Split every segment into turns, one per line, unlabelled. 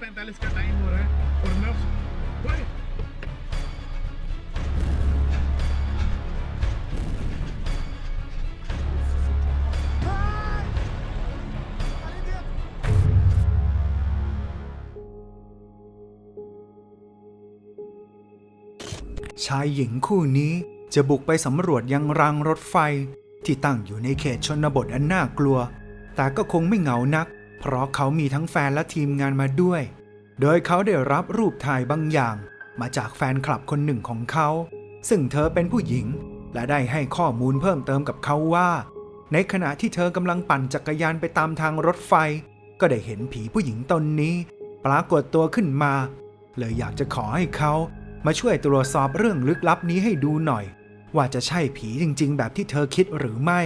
पैंतालीस का टाइम हो रहा है और नर्स ओए, हाँ।
ชายหญิงคู่นี้จะบุกไปสำรวจยังรางรถไฟ ที่ตั้งอยู่ในเขตชนบทอันน่ากลัว แต่ก็คงไม่เหงานัก เพราะเขามีทั้งแฟนและทีมงานมาด้วย โดยเขาได้รับรูปถ่ายบางอย่าง มาจากแฟนคลับคนหนึ่งของเขา ซึ่งเธอเป็นผู้หญิง และได้ให้ข้อมูลเพิ่มเติมกับเขาว่า ในขณะที่เธอกำลังปั่นจักรยานไปตามทางรถไฟ ก็ได้เห็นผีผู้หญิงตนนี้ ปรากฏตัวขึ้นมา เลยอยากจะขอให้เขามาช่วยตรวจสอบเรื่องลึกลับนี้ให้ดูหน่อย ว่าจะใช่ผีจริงๆ แบบที่เธอคิดหรือไม่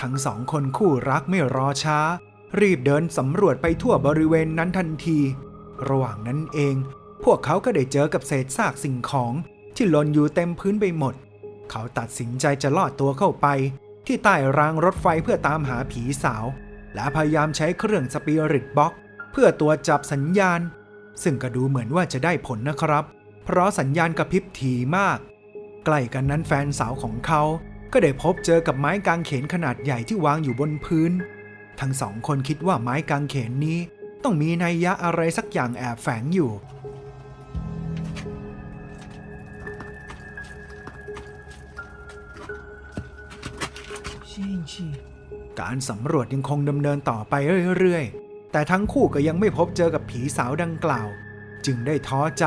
ทั้งสองคนคู่รักไม่รอช้า รีบเดินสำรวจไปทั่วบริเวณนั้นทันที ระหว่างนั้นเอง พวกเขาก็ได้เจอกับเศษซากสิ่งของ ที่หล่นอยู่เต็มพื้นไปหมด เขาตัดสินใจจะลอดตัวเข้าไป ที่ใต้รางรถไฟเพื่อตามหาผีสาว และพยายามใช้เครื่องสปิริตบ็อกเพื่อตัวจจับสัญญาณ ซึ่งก็ดูเหมือนว่าจะได้ผลนะครับ เพราะสัญญาณกระพริบถี่มาก ใกล้กันนั้นแฟนสาวของเขาก็ได้พบเจอกับไม้กางเขนขนาดใหญ่ที่วางอยู่บนพื้น ทั้งสองคนคิดว่าไม้กางเขนนี้ต้องมีนัยยะอะไรสักอย่างแอบแฝงอยู่ การสำรวจยังคงดำเนินต่อไปเรื่อยๆ แต่ทั้งคู่ก็ยังไม่พบเจอกับผีสาวดังกล่าว จึงได้ท้อใจ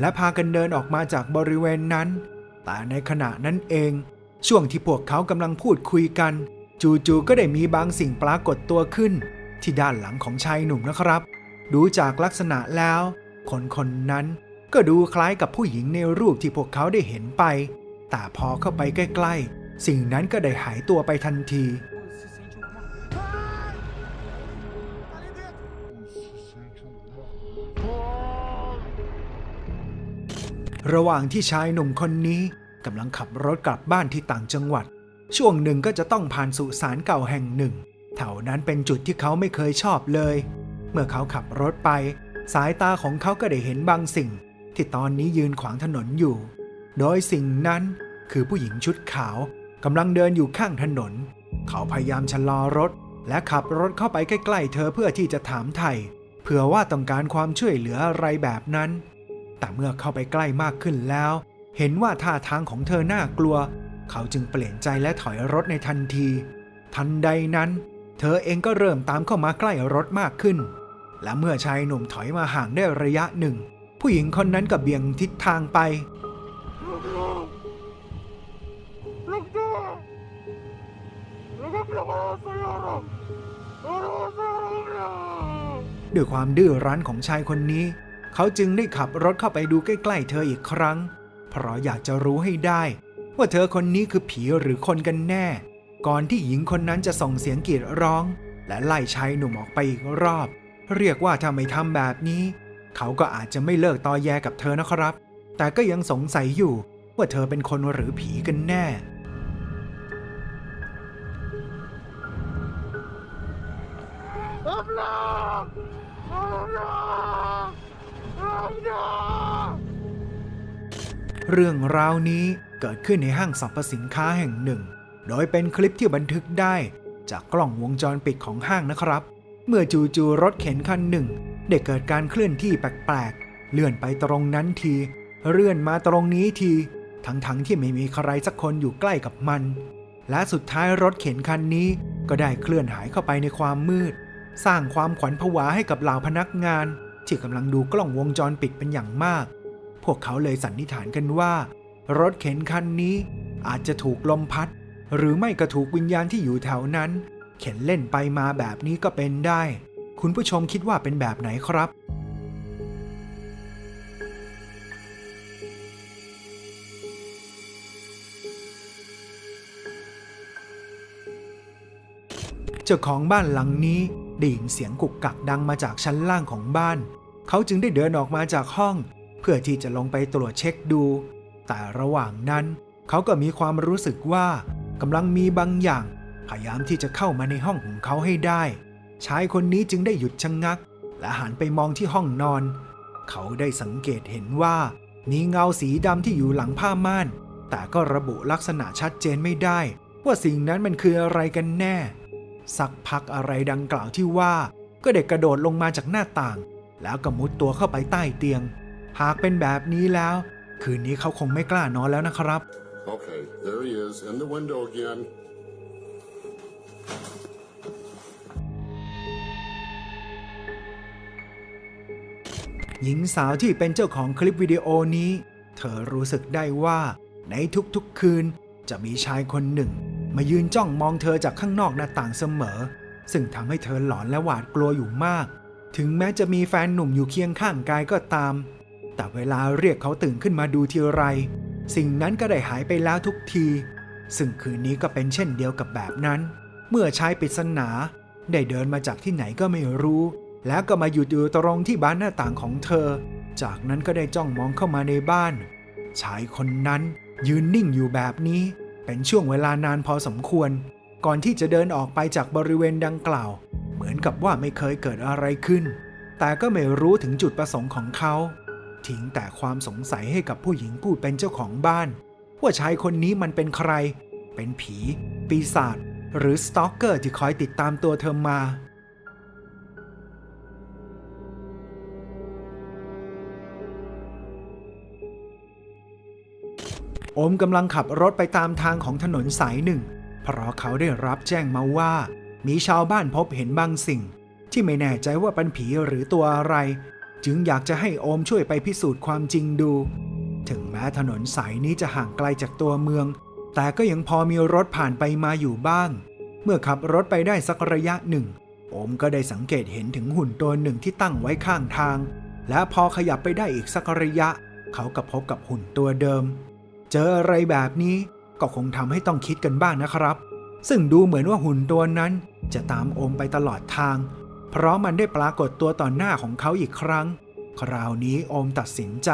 และพากันเดินออกมาจากบริเวณนั้น แต่ในขณะนั้นเอง ช่วงที่พวกเขากำลังพูดคุยกัน จู่ๆก็ได้มีบางสิ่งปรากฏตัวขึ้น ที่ด้านหลังของชายหนุ่มนะครับ ดูจากลักษณะแล้ว คนคนนั้นก็ดูคล้ายกับผู้หญิงในรูปที่พวกเขาได้เห็นไป แต่พอเข้าไปใกล้ๆ สิ่งนั้นก็ได้หายตัวไปทันที ระหว่างที่ชายหนุ่มคนนี้กำลังขับรถกลับบ้านที่ต่างจังหวัด ช่วงหนึ่งก็จะต้องผ่านสุสานเก่าแห่งหนึ่งแถวนั้นเป็นจุดที่เขาไม่เคยชอบเลย เมื่อเขาขับรถไป สายตาของเขาก็ได้เห็นบางสิ่ง ที่ตอนนี้ยืนขวางถนนอยู่ โดยสิ่งนั้นคือผู้หญิงชุดขาวกำลังเดินอยู่ข้างถนน เขาพยายามชะลอรถ และขับรถเข้าไปใกล้ๆเธอเพื่อที่จะถามไถ่เผื่อว่าต้องการความช่วยเหลืออะไรแบบนั้น แต่เมื่อเข้าไปใกล้มากขึ้นแล้ว เห็นว่าท่าทางของเธอน่ากลัว เขาจึงเปลี่ยนใจและถอยรถในทันที ทันใดนั้น เธอเองก็เริ่มตามเข้ามาใกล้รถมากขึ้น และเมื่อชายหนุ่มถอยมาห่างได้ระยะหนึ่ง ผู้หญิงคนนั้นก็เบี่ยงทิศทางไป ด้วยความดื้อรั้นของชายคนนี้ เขาจึงได้ขับรถเข้าไปดูใกล้ ๆ เธออีกครั้ง เพราะอยากจะรู้ให้ได้ ว่าเธอคนนี้คือผีหรือคนกันแน่ ก่อนที่หญิงคนนั้นจะส่งเสียงกรีดร้อง และไล่ชายหนุ่มออกไปอีกรอบ เรียกว่าถ้าไม่ทำแบบนี้ เขาก็อาจจะไม่เลิกตอแยกับเธอนะครับ แต่ก็ยังสงสัยอยู่ว่าเธอเป็นคนหรือผีกันแน่ เรื่องราวนี้เกิดขึ้นในห้างสรรพสินค้าแห่งหนึ่ง โดยเป็นคลิปที่บันทึกได้จากกล้องวงจรปิดของห้างนะครับ เมื่อจู่ๆรถเข็นคันหนึ่งได้เกิดการเคลื่อนที่แปลกๆ เลื่อนไปตรงนั้นที เลื่อนมาตรงนี้ที ทั้งๆที่ไม่มีใครสักคนอยู่ใกล้กับมัน และสุดท้ายรถเข็นคันนี้ก็ได้เคลื่อนหายเข้าไปในความมืด สร้างความขวัญผวาให้กับเหล่าพนักงาน ที่กำลังดูกล้องวงจรปิดเป็นอย่างมาก พวกเขาเลยสันนิษฐานกันว่า รถเข็นคันนี้อาจจะถูกลมพัด หรือไม่ก็ถูกวิญญาณที่อยู่แถวนั้น เข็นเล่นไปมาแบบนี้ก็เป็นได้ คุณผู้ชมคิดว่าเป็นแบบไหนครับเจ้าของบ้านหลังนี้ได้ยินเสียงกุกกักดังมาจากชั้นล่างของบ้าน เขาจึงได้เดินออกมาจากห้อง เพื่อที่จะลงไปตรวจเช็คดู แต่ระหว่างนั้น เขาก็มีความรู้สึกว่ากำลังมีบางอย่าง พยายามที่จะเข้ามาในห้องของเขาให้ได้ ชายคนนี้จึงได้หยุดชะงงัก และหันไปมองที่ห้องนอน เขาได้สังเกตเห็นว่ามีเงาสีดำที่อยู่หลังผ้าม่าน แต่ก็ระบุลักษณะชัดเจนไม่ได้ ว่าสิ่งนั้นมันคืออะไรกันแน่ สักพักอะไรดังกล่าวที่ว่า ก็เด็กกระโดดลงมาจากหน้าต่าง แล้วก็มุดตัวเข้าไปใต้เตียง หากเป็นแบบนี้แล้ว คืนนี้เขาคงไม่กล้านอนแล้วนะครับ
Okay, there he is in the window again.
หญิงสาวที่เป็นเจ้าของคลิปวิดีโอนี้ เธอรู้สึกได้ว่า ในทุกๆคืนจะมีชายคนหนึ่ง มายืนจ้องมองเธอจากข้างนอกหน้าต่างเสมอ ซึ่งทำให้เธอหลอนและหวาดกลัวอยู่มาก ถึงแม้จะมีแฟนหนุ่มอยู่เคียงข้างกายก็ตาม แต่เวลาเรียกเขาตื่นขึ้นมาดูทีไร สิ่งนั้นก็ได้หายไปแล้วทุกที ซึ่งคืนนี้ก็เป็นเช่นเดียวกับแบบนั้น เมื่อชายปริศนาได้เดินมาจากที่ไหนก็ไม่รู้ แล้วก็มาหยุดอยู่ตรงที่บ้านหน้าต่างของเธอ จากนั้นก็ได้จ้องมองเข้ามาในบ้าน ชายคนนั้นยืนนิ่งอยู่แบบนี้ เป็นช่วงเวลานานพอสมควร ก่อนที่จะเดินออกไปจากบริเวณดังกล่าว เหมือนกับว่าไม่เคยเกิดอะไรขึ้น แต่ก็ไม่รู้ถึงจุดประสงค์ของเขา ทิ้งแต่ความสงสัยให้กับผู้หญิงผู้เป็นเจ้าของบ้าน ว่าชายคนนี้มันเป็นใคร เป็นผี ปีศาจหรือสตอกเกอร์ที่คอยติดตามตัวเธอมาโอมกำลังขับรถไปตามทางของถนนสายหนึ่ง เพราะเขาได้รับแจ้งมาว่า มีชาวบ้านพบเห็นบางสิ่ง ที่ไม่แน่ใจว่าเป็นผีหรือตัวอะไร จึงอยากจะให้โอมช่วยไปพิสูจน์ความจริงดู ถึงแม้ถนนสายนี้จะห่างไกลจากตัวเมือง แต่ก็ยังพอมีรถผ่านไปมาอยู่บ้าง เมื่อขับรถไปได้สักระยะหนึ่ง โอมก็ได้สังเกตเห็นถึงหุ่นตัวหนึ่งที่ตั้งไว้ข้างทาง และพอขยับไปได้อีกสักระยะ เขาก็พบกับหุ่นตัวเดิม เจออะไรแบบนี้ก็คงทำให้ต้องคิดกันบ้างนะครับ ซึ่งดูเหมือนว่าหุ่นตัวนั้น จะตามโอมไปตลอดทาง เพราะมันได้ปรากฏตัวต่อหน้าของเขาอีกครั้ง คราวนี้โอมตัดสินใจ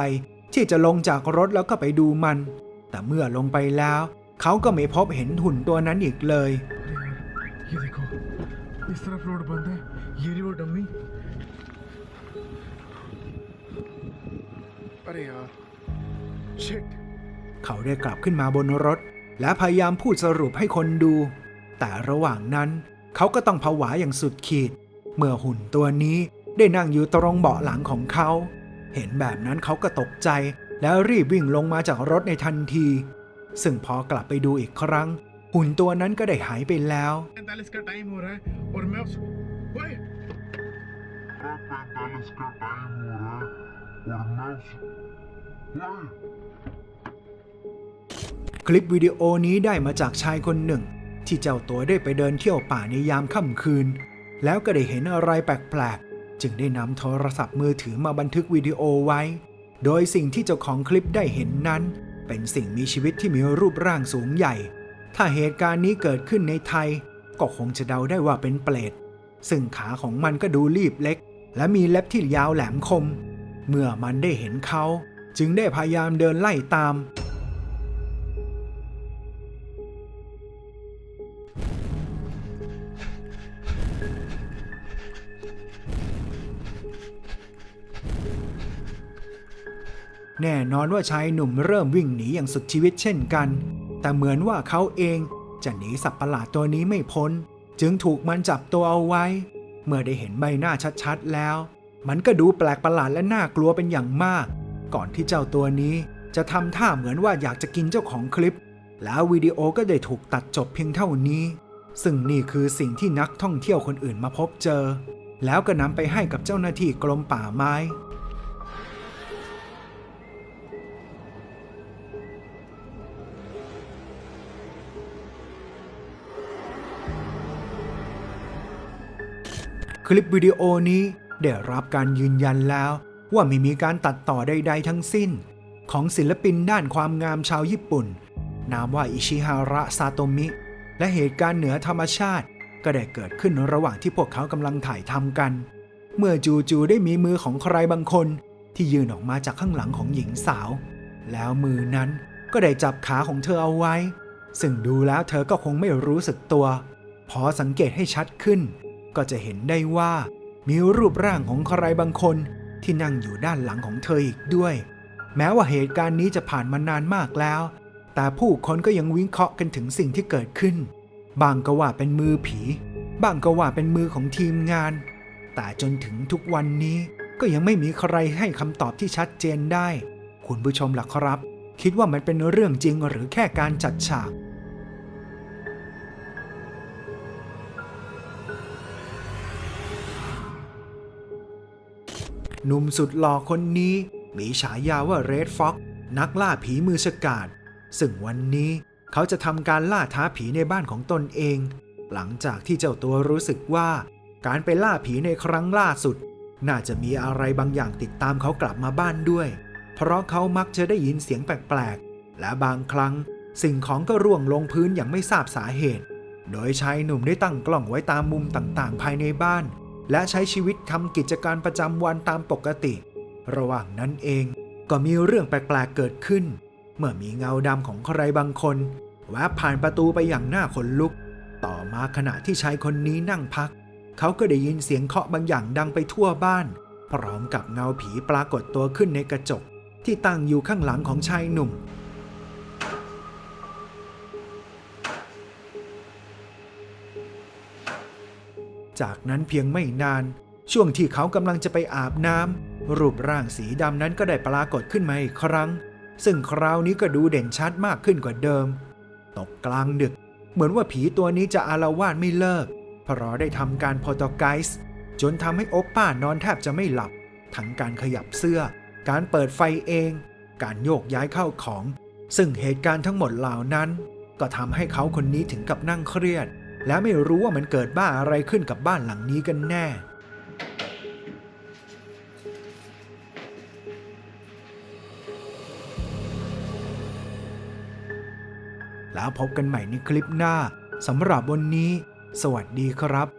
ที่จะลงจากรถแล้วก็ไปดูมัน แต่เมื่อลงไปแล้ว เขาก็ไม่พบเห็นหุ่นตัวนั้นอีกเลย เขาได้กลับขึ้นมาบนรถ และพยายามพูดสรุปให้คนดู แต่ระหว่างนั้น เขาก็ต้องผวาอย่างสุดขีด เมื่อหุ่นตัวนี้ได้นั่งอยู่ตรงเบาะหลังของเขา เห็นแบบนั้นเขาก็ตกใจแล้วรีบวิ่งลงมาจากรถในทันที ซึ่งพอกลับไปดูอีกครั้ง หุ่นตัวนั้นก็ได้หายไปแล้ว คลิปวิดีโอนี้ได้มาจากชายคนหนึ่ง ที่เจ้าตัวได้ไปเดินเที่ยวป่าในยามค่ำคืน แล้วก็ได้เห็นอะไรแปลกๆ จึงได้นำโทรศัพท์มือถือมาบันทึกวิดีโอไว้ โดยสิ่งที่เจ้าของคลิปได้เห็นนั้น เป็นสิ่งมีชีวิตที่มีรูปร่างสูงใหญ่ ถ้าเหตุการณ์นี้เกิดขึ้นในไทย ก็คงจะเดาได้ว่าเป็นเปรตซึ่งขาของมันก็ดูรีบเล็ก และมีเล็บที่ยาวแหลมคม เมื่อมันได้เห็นเขา จึงได้พยายามเดินไล่ตาม แน่นอนว่าชายหนุ่มเริ่มวิ่งหนีอย่างสุดชีวิตเช่นกัน แต่เหมือนว่าเขาเองจะหนีสัตว์ประหลาดตัวนี้ไม่พ้น จึงถูกมันจับตัวเอาไว้ เมื่อได้เห็นใบหน้าชัดๆแล้ว มันก็ดูแปลกประหลาดและน่ากลัวเป็นอย่างมาก ก่อนที่เจ้าตัวนี้จะทำท่าเหมือนว่าอยากจะกินเจ้าของคลิป แล้ววิดีโอก็ได้ถูกตัดจบเพียงเท่านี้ ซึ่งนี่คือสิ่งที่นักท่องเที่ยวคนอื่นมาพบเจอ แล้วก็นำไปให้กับเจ้าหน้าที่กรมป่าไม้ คลิปวิดีโอนี้ได้รับการยืนยันแล้ว ว่าไม่มีการตัดต่อใด ๆ ทั้งสิ้น ของศิลปินด้านความงามชาวญี่ปุ่น นามว่าอิชิฮาระซาโตมิ และเหตุการณ์เหนือธรรมชาติ ก็ได้เกิดขึ้นระหว่างที่พวกเขากำลังถ่ายทำกัน เมื่อจู่ๆได้มีมือของใครบางคน ที่ยืนออกมาจากข้างหลังของหญิงสาว แล้วมือนั้นก็ได้จับขาของเธอเอาไว้ ซึ่งดูแล้วเธอก็คงไม่รู้สึกตัว พอสังเกตให้ชัดขึ้น ก็จะเห็นได้ว่ามีรูปร่างของใครบางคนที่นั่งอยู่ด้านหลังของเธออีกด้วย แม้ว่าเหตุการณ์นี้จะผ่านมานานมากแล้ว แต่ผู้คนก็ยังวิเคราะห์กันถึงสิ่งที่เกิดขึ้น บางก็ว่าเป็นมือผี บางก็ว่าเป็นมือของทีมงาน แต่จนถึงทุกวันนี้ก็ยังไม่มีใครให้คำตอบที่ชัดเจนได้ คุณผู้ชมล่ะครับ คิดว่ามันเป็นเรื่องจริงหรือแค่การจัดฉาก หนุ่มสุดหล่อคนนี้ มีฉายาว่าเรดฟ็อกนักล่าผีมือฉกาจซึ่งวันนี้เขาจะทำการล่าท้าผีในบ้านของตนเอง หลังจากที่เจ้าตัวรู้สึกว่า การไปล่าผีในครั้งล่าสุด น่าจะมีอะไรบางอย่างติดตามเขากลับมาบ้านด้วย เพราะเขามักจะได้ยินเสียงแปลกๆ และบางครั้ง สิ่งของก็ร่วงลงพื้นอย่างไม่ทราบสาเหตุ โดยชายหนุ่มได้ตั้งกล้องไว้ตามมุมต่างๆ ภายในบ้าน และใช้ชีวิตทำกิจการประจำวันตามปกติ ระหว่างนั้นเองก็มีเรื่องแปลกๆเกิดขึ้น เมื่อมีเงาดำของใครบางคนแวบผ่านประตูไปอย่างหน้าขนลุก ต่อมาขณะที่ชายคนนี้นั่งพัก เขาก็ได้ยินเสียงเคาะบางอย่างดังไปทั่วบ้าน พร้อมกับเงาผีปรากฏตัวขึ้นในกระจก ที่ตั้งอยู่ข้างหลังของชายหนุ่ม จากนั้นเพียงไม่นาน ช่วงที่เขากำลังจะไปอาบน้ำรูปร่างสีดำนั้นก็ได้ปรากฏขึ้นมาอีกครั้ง ซึ่งคราวนี้ก็ดูเด่นชัดมากขึ้นกว่าเดิม ตกกลางดึก เหมือนว่าผีตัวนี้จะอารวาสไม่เลิก เพราะได้ทำการพโตไกส์จนทำให้โอปป้านอนแทบจะไม่หลับ ทั้งการขยับเสื้อ การเปิดไฟเอง การโยกย้ายเข้าของ ซึ่งเหตุการณ์ทั้งหมดเหล่านั้น ก็ทำให้เขาคนนี้ถึงกับนั่งเครียด และไม่รู้ว่ามันเกิดบ้าอะไรขึ้นกับบ้านหลังนี้กันแน่ แล้วพบกันใหม่ในคลิปหน้าสำหรับวันนี้ สวัสดีครับ